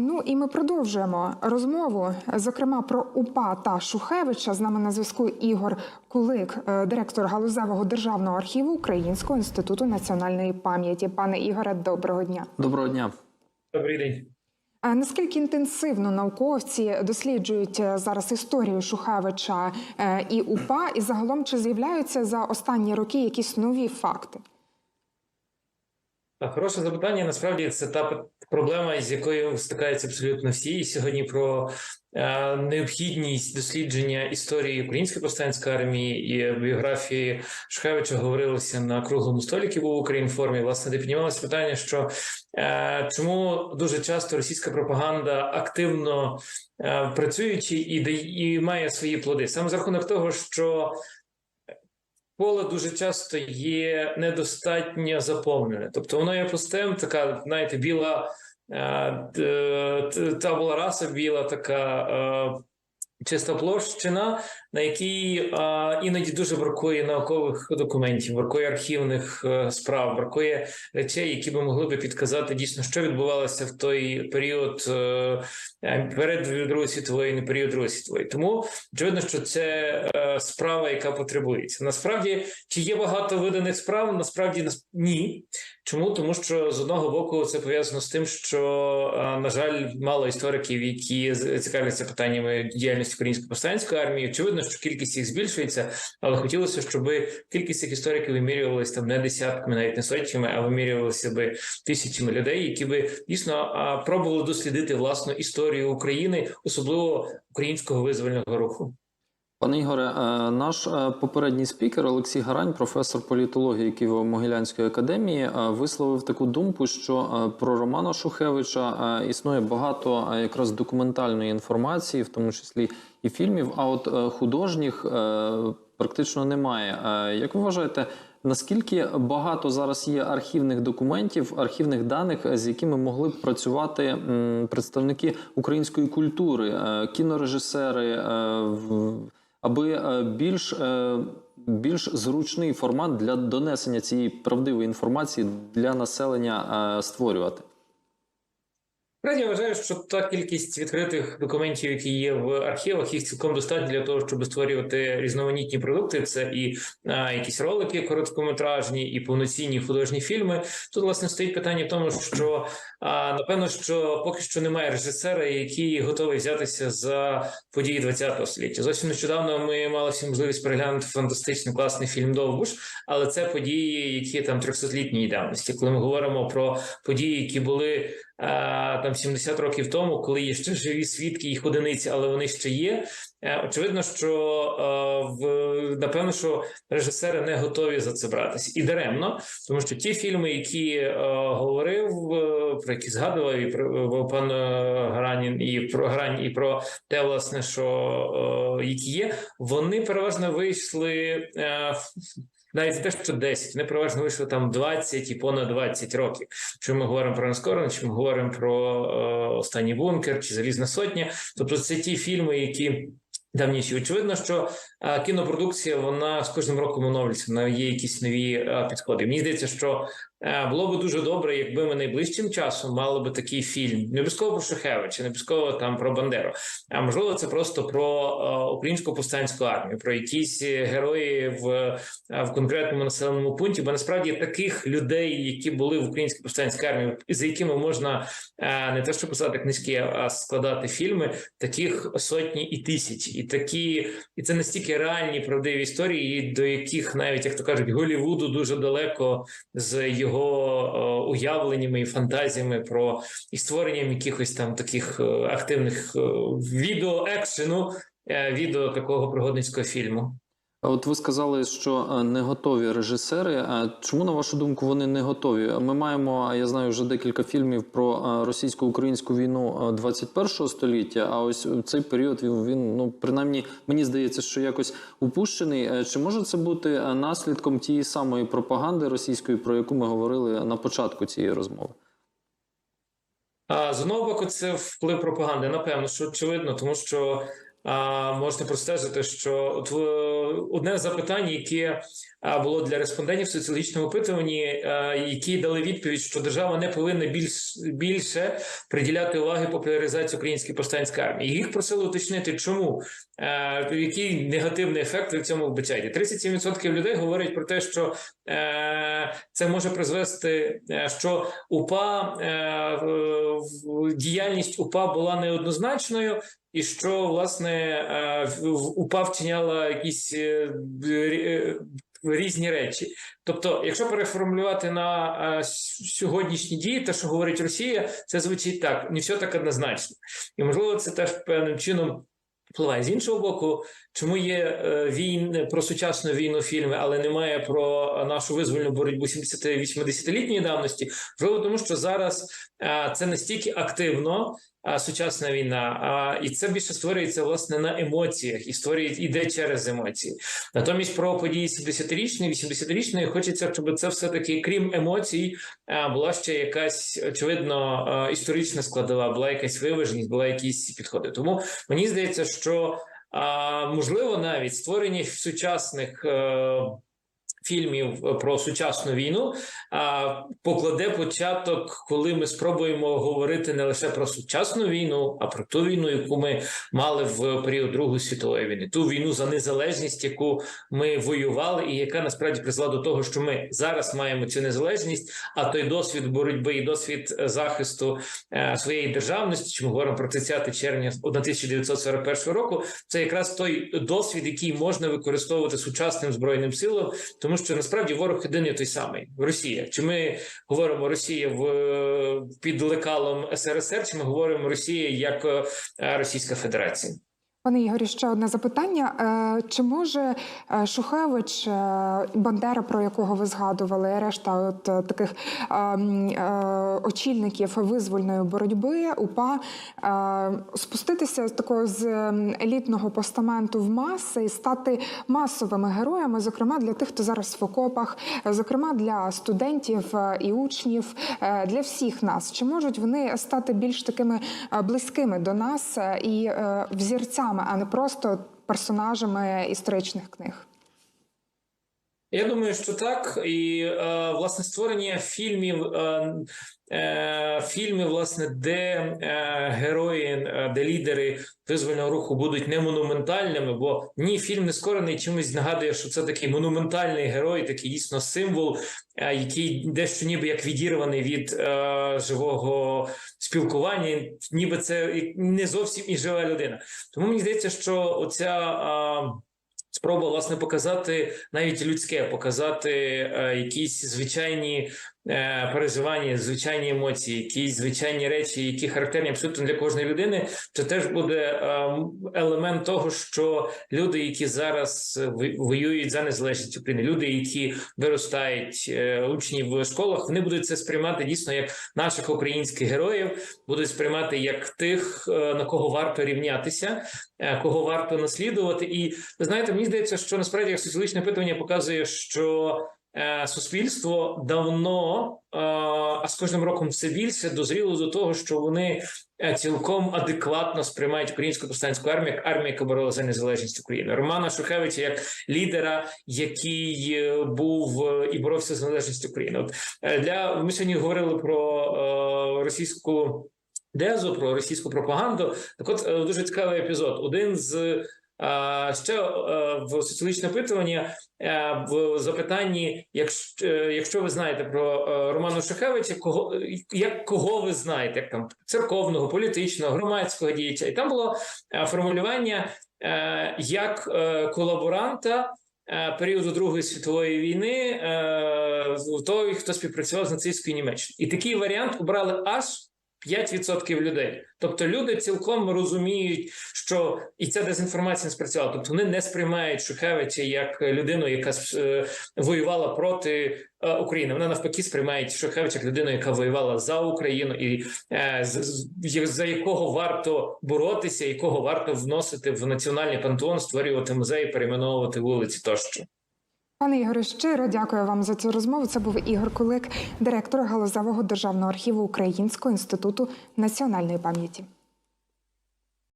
Ну і ми продовжуємо розмову, зокрема про УПА та Шухевича. З нами на зв'язку Ігор Кулик, е, директор галузевого державного архіву Українського інституту національної пам'яті. Пане Ігоре, доброго дня. Доброго дня. Добрий день. Наскільки інтенсивно науковці досліджують е, зараз історію Шухевича е, і УПА, і загалом чи з'являються за останні роки якісь нові факти? Так, хороше запитання. Насправді це та проблема, з якою стикаються абсолютно всі. І сьогодні про е, необхідність дослідження історії української повстанської армії і біографії Шухевича говорилося на круглому столі, який був в Українформі. Власне, де піднімалося питання, що е, чому дуже часто російська пропаганда активно е, працюючи і, і має свої плоди, саме за рахунок того, що поле дуже часто є недостатньо заповнене. Тобто воно є пустим, така, знаєте, біла та т- т- раса, біла така. Чиста площина, на якій а, іноді дуже бракує наукових документів, бракує архівних е, справ, бракує речей, які би могли би підказати дійсно, що відбувалося в той період е, е, перед Другою світовою, не період Другої світової. Тому очевидно, що це е, справа, яка потребується. Насправді, чи є багато виданих справ? Насправді нас- ні. Чому? Тому що з одного боку це пов'язано з тим, що е, на жаль, мало істориків, які цікавляться питаннями діяльності української повстанської армії. Очевидно, що кількість їх збільшується, але хотілося, щоб кількість цих істориків вимірювалася там не десятками, навіть не сотнями, а вимірювалися би тисячами людей, які би дійсно пробували дослідити власну історію України, особливо українського визвольного руху. Пане Ігоре, е, наш е, попередній спікер Олексій Гарань, професор політології Києво-Могилянської академії, е, висловив таку думку, що про Романа Шухевича існує багато якраз документальної інформації, в тому числі і фільмів. А от художніх практично немає. Як ви вважаєте? Наскільки багато зараз є архівних документів, архівних даних, з якими могли б працювати представники української культури, кінорежисери, аби е, більш, е, більш зручний формат для донесення цієї правдивої інформації для населення е, створювати? Справді, я вважаю, що та кількість відкритих документів, які є в архівах, їх цілком достатньо для того, щоб створювати різноманітні продукти. Це і а, якісь ролики короткометражні, і повноцінні художні фільми. Тут власне стоїть питання в тому, що а, напевно, що поки що немає режисера, який готовий взятися за події ХХ століття. Зовсім нещодавно ми мали всі можливість переглянути фантастичний класний фільм Довбуш, але це події, які там 300-літньої давності. Коли ми говоримо про події, які були там 70 років тому, коли є ще живі свідки, їх одиниці, але вони ще є. Е, Очевидно, що е, в напевно, що режисери не готові за це братись і даремно, тому що ті фільми, які е, говорив, про які згадував і про пан Гранін, і про Грань, і про те, власне, що які є, вони переважно вийшли. Е, навіть за те, що 10, вони переважно вийшли там 20 і понад 20 років. Чи ми говоримо про Нескорен, чи ми говоримо про е, останній бункер чи Залізна сотня. Тобто, це ті фільми, які давніші. Очевидно, що а, кінопродукція вона з кожним роком оновлюється. На є якісь нові а, підходи. Мені здається, що е, було би дуже добре, якби ми найближчим часом мали би такий фільм. Не обов'язково про Шухевича, не обов'язково там про Бандеру. А можливо, це просто про е, українську повстанську армію, про якісь е, герої в, е, в конкретному населеному пункті. Бо насправді таких людей, які були в українській повстанській армії, за якими можна е, не те, що писати книжки, а складати фільми, таких сотні і тисячі, і такі, і це настільки реальні правдиві історії, до яких навіть як то кажуть, Голівуду дуже далеко з його е, уявленнями і фантазіями про і створенням якихось там таких е, активних е, відео екшену, відео такого пригодницького фільму. От ви сказали, що е, не готові режисери. А Чому, на вашу думку, вони не готові? Ми маємо, я знаю, вже декілька фільмів про е, російсько-українську війну е, 21 століття. А ось цей період він, він ну принаймні мені здається, що якось упущений. Е, Чи може це бути е, наслідком тієї самої пропаганди російської, про яку ми говорили на початку цієї розмови? А з одного боку, це вплив пропаганди. Напевно, що очевидно, тому що можна простежити, що от, одне з запитань, яке було для респондентів в соціологічному опитуванні, які дали відповідь, що держава не повинна більш більше приділяти уваги популяризації української повстанської армії. Їх просили уточнити, чому який негативний ефект в цьому вбачаєте. 37% людей говорять про те, що це може призвести, що упа діяльність УПА була неоднозначною. І що власне е, в- в- УПА вчиняла якісь е, е, різні речі. Тобто, якщо переформулювати на сьогоднішні дії, те, що говорить Росія, це звучить так: не все так однозначно, і можливо, це теж певним чином. Впливає з іншого боку, чому є е, війн про сучасну війну фільми, але немає про нашу визвольну боротьбу 70-80-літньої давності. Можливо, тому що зараз це настільки активно, сучасна війна, а, і це більше створюється власне на емоціях і створює іде через емоції. Натомість про події 70-річної, 80-річної хочеться, щоб це все таки, крім емоцій, була ще якась очевидно історична складова, була якась виваженість, була якісь підходи. Тому мені здається, що можливо навіть створення сучасних. Фільмів е, про сучасну війну а, покладе початок, коли ми спробуємо говорити не лише про сучасну війну, а про ту війну, яку ми мали в період Другої світової війни, ту війну за незалежність, яку ми воювали, і яка насправді призвела до того, що ми зараз маємо цю незалежність. А той досвід боротьби і досвід е, захисту е, своєї державності, чи ми говоримо про 30 червня 1941 року, це якраз той досвід, який можна використовувати сучасним збройним силам, тому що насправді ворог єдиний той самий Росія. Чи ми говоримо Росія в під лекалом СРСР, чи ми говоримо Росія як е, Російська Федерація? Пане Ігорі, ще одне запитання. Е, Чи може е, Шухевич, е, Бандера, про якого ви згадували, решта от таких очільників визвольної боротьби УПА спуститися з такого з елітного постаменту в маси і стати масовими героями, зокрема для тих, хто зараз в окопах, зокрема для студентів і учнів, для всіх нас? Чи можуть вони стати більш такими близькими до нас і е, взірцями, а не просто персонажами історичних книг? Я думаю, що так, і е, власне створення фільмів, е, е, фільмів, власне, де е, герої, де лідери визвольного руху будуть не монументальними, бо ні, фільм не скорений чимось нагадує, що це такий монументальний герой, такий дійсно символ, який дещо ніби як відірваний від живого спілкування, ніби це не зовсім і жива людина. Тому мені здається, що оця. Спроба власне показати навіть людське, показати е, якісь звичайні переживання, звичайні емоції, якісь звичайні речі, які характерні абсолютно для кожної людини. Це теж буде е, елемент того, що люди, які зараз воюють за незалежність України, люди, які виростають е, учні в школах, вони будуть це сприймати дійсно як наших українських героїв, будуть сприймати як тих, е, на кого варто рівнятися, е, кого варто наслідувати. І знаєте, мені здається, що насправді як соціологічне опитування показує, що е, суспільство давно, е, а з кожним роком все більше дозріло до того, що вони е, цілком адекватно сприймають українську повстанську армію як армію, яка боролася за незалежність України. Романа Шухевича як лідера, який е, був е, і боровся за незалежність України. От е, для ми сьогодні говорили про е, російську. Дезу про російську пропаганду. Так, от е, дуже цікавий епізод. Один з е, ще е, в соціологічне опитування е, в запитанні, якщо, е, якщо ви знаєте про Романа Шухевича, кого як кого ви знаєте, як там церковного, політичного, громадського діяча, і там було формулювання як колаборанта. Періоду Другої світової війни той, хто співпрацював з нацистською Німеччиною, і такий варіант обрали аж 5% людей. Тобто люди цілком розуміють, що і ця дезінформація не спрацювала. Тобто вони не сприймають Шухевича як людину, яка е, воювала проти е, України. Вона навпаки сприймають Шухевича як людину, яка воювала за Україну, і е, з- за якого варто боротися, якого варто вносити в національний пантеон, створювати музеї, перейменовувати вулиці тощо. Пане Ігоре, щиро дякую вам за цю розмову. Це був Ігор Кулик, директор Галузевого державного архіву Українського інституту національної пам'яті.